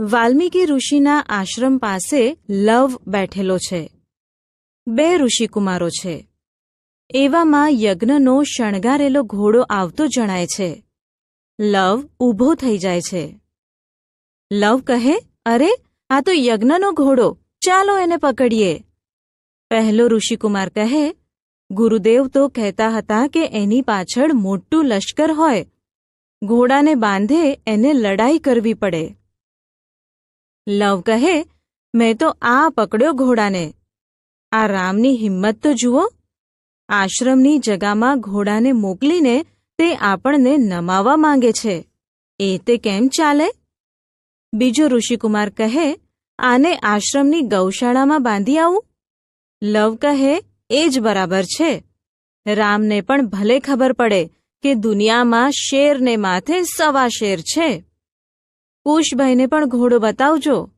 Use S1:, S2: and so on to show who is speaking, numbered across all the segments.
S1: વાલ્મીકી ઋષિના આશ્રમ પાસે લવ બેઠેલો છે. બે ઋષિકુમારો છે. એવામાં યજ્ઞનો શણગારેલો ઘોડો આવતો જણાય છે. લવ ઊભો થઈ જાય છે. લવ કહે, અરે, આ તો યજ્ઞનો ઘોડો. ચાલો એને પકડીએ. પહેલો ઋષિકુમાર કહે, ગુરુદેવ તો કહેતા હતા કે એની પાછળ મોટું લશ્કર હોય. ઘોડાને બાંધે એને લડાઈ કરવી પડે. લવ કહે, મેં તો આ પકડ્યો ઘોડાને. આ રામની હિંમત તો જુઓ. આશ્રમની જગામાં ઘોડાને મોકલીને તે આપણને નમાવા માંગે છે. એ તે કેમ ચાલે? બીજો ઋષિકુમાર કહે, આને આશ્રમની ગૌશાળામાં બાંધી આવું? લવ કહે, એ જ બરાબર છે. રામને પણ ભલે ખબર પડે કે દુનિયામાં શેરને માથે સવા શેર છે. કુશભાઈને પણ ઘોડો બતાવજો.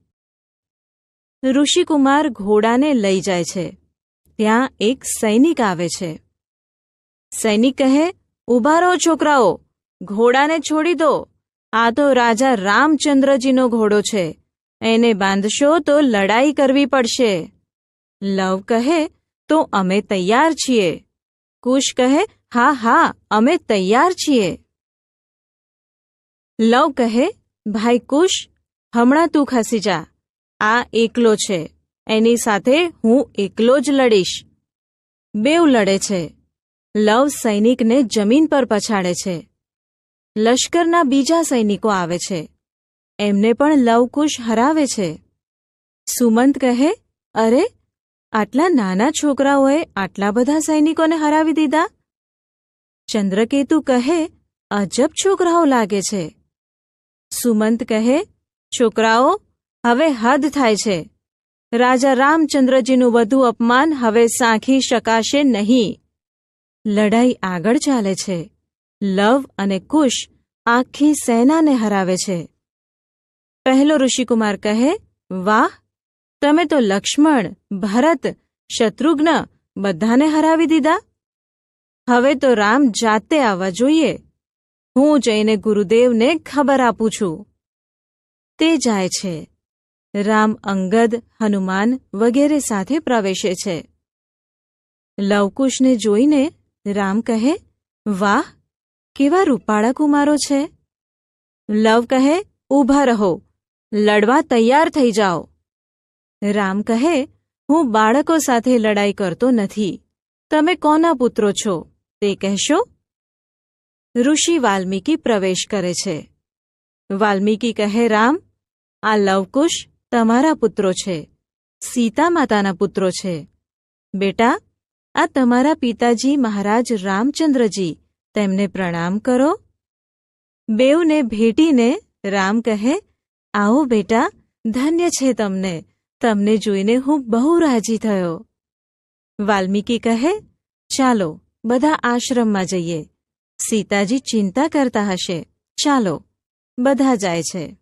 S1: ઋષિકુમાર ઘોડાને લઈ જાય છે. ત્યાં એક સૈનિક આવે છે. સૈનિક કહે ઊભા રહો છોકરાઓ, ઘોડાને છોડી દો. આ તો રાજા રામચંદ્રજીનો ઘોડો છે. એને બાંધશો તો લડાઈ કરવી પડશે. લવ કહે, તો અમે તૈયાર છીએ. કુશ કહે, હા હા, અમે તૈયાર છીએ. લવ કહે ભાઈ કુશ, હમણાં તું ખસી જા. આ એકલો છે. એની સાથે હું એકલો જ લડીશ. બેવ લડે છે. લવ સૈનિકને જમીન પર પછાડે છે. લશ્કરના બીજા સૈનિકો આવે છે. એમને પણ લવકુશ હરાવે છે. સુમંત કહે, અરે, આટલા નાના છોકરાઓએ આટલા બધા સૈનિકોને હરાવી દીધા? ચંદ્રકેતુ કહે, અજબ છોકરાઓ લાગે છે. સુમંત કહે, છોકરાઓ, હવે હદ થાય છે. રાજા રામચંદ્રજીનું વધુ અપમાન હવે સાંખી શકાશે નહીં. લડાઈ આગળ ચાલે છે. લવ અને કુશ આખી સેનાને હરાવે છે. પહેલો ઋષિકુમાર કહે, વાહ, તમે તો લક્ષ્મણ, ભરત, શત્રુઘ્ન બધાને હરાવી દીધા. હવે તો રામ જાતે આવવા જોઈએ. હું જઈને ગુરુદેવને ખબર આપું છું. તે જાય છે. રામ અંગદ, હનુમાન વગેરે સાથે પ્રવેશે છે. લવકુશને જોઈને રામ કહે, વાહ, કેવા રૂપાળા કુમારો છે. લવ કહે, ઊભા રહો, લડવા તૈયાર થઈ જાઓ. રામ કહે, હું બાળકો સાથે લડાઈ કરતો નથી. તમે કોના પુત્રો છો? તે કહેશો ઋષિ વાલ્મીકી પ્રવેશ કરે છે. વાલ્મીકી કહે, રામ, આ લવકુશ તમારા પુત્રો છે. સીતા માતાના પુત્રો છે. બેટા, આ તમારા પિતાજી મહારાજ રામચંદ્રજી તેમને પ્રણામ કરો. બેઉને ભેટીને રામ કહે, આવો બેટા, ધન્ય છે તમને. તમને જોઈને હું બહુ રાજી થયો. વાલ્મીકી કહે, ચાલો, બધા આશ્રમમાં જઈએ. સીતાજી ચિંતા કરતા હશે. ચાલો બધા જાય છે.